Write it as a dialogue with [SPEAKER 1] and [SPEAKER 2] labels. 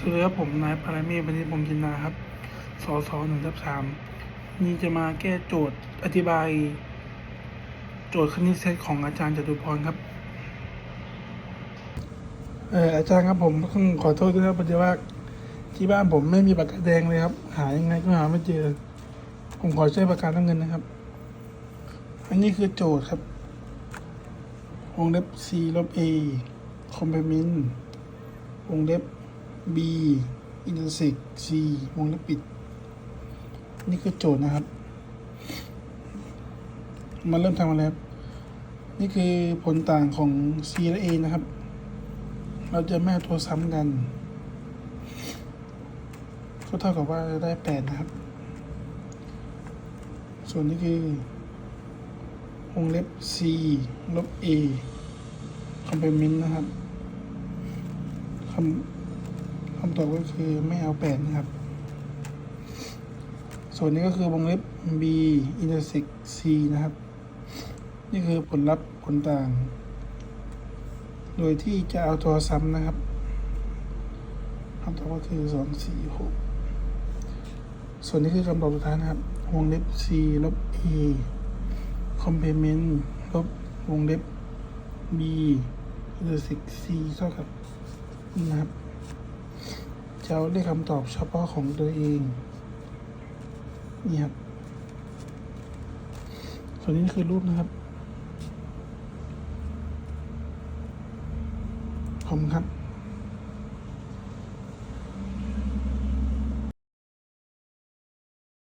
[SPEAKER 1] สวัสดีครับผมนายปารเมศบันทิพงศ์จินนาครับ สสหนึ่งทับสามนี่จะมาแก้โจทย์อธิบาย โจทย์คณิตเซตของอาจารย์จตุพรครับ เอออาจารย์ครับผมต้องขอโทษด้วยครับพอดีว่าที่บ้านผมไม่มีปากกาแดงเลยครับ หายังไงก็หาไม่เจอ ผมขอใช้ปากกาน้ำเงินนะครับ อันนี้คือโจทย์ครับ วงเล็บ c ลบ a คอมเพลเมนต์วงเล็บ b intersect c วงเล็บปิด นี่คือโจทย์นะครับ มาเริ่มทำกันแล้ว นี่คือผลต่างของ c และ a นะครับ เราจะไม่เอาตัวซ้ำกัน ก็เท่ากับว่าได้แปดนะครับ ส่วนนี้คือวงเล็บ c ลบ a คอมเพลเมนต์นะครับคำำตอบก็คือไม่เอาแปดนะครับ ส่วนนี้ก็คือวงเล็บ b intersect c นะครับ นี่คือผลลัพธ์ผลต่าง โดยที่จะเอาตัวซ้ำนะครับคำตอบก็คือสองสี่หกส่วนนี้คือคำตอบสุดท้ายนะครับ วงเล็บ c ลบ a complement ลบวงเล็บ b intersect c เท่ากับนะครับ จะเอาได้คำตอบเฉพาะของตัวเองนี่ครับส่วนนี้คือรูปนะครับขอบคุณครับ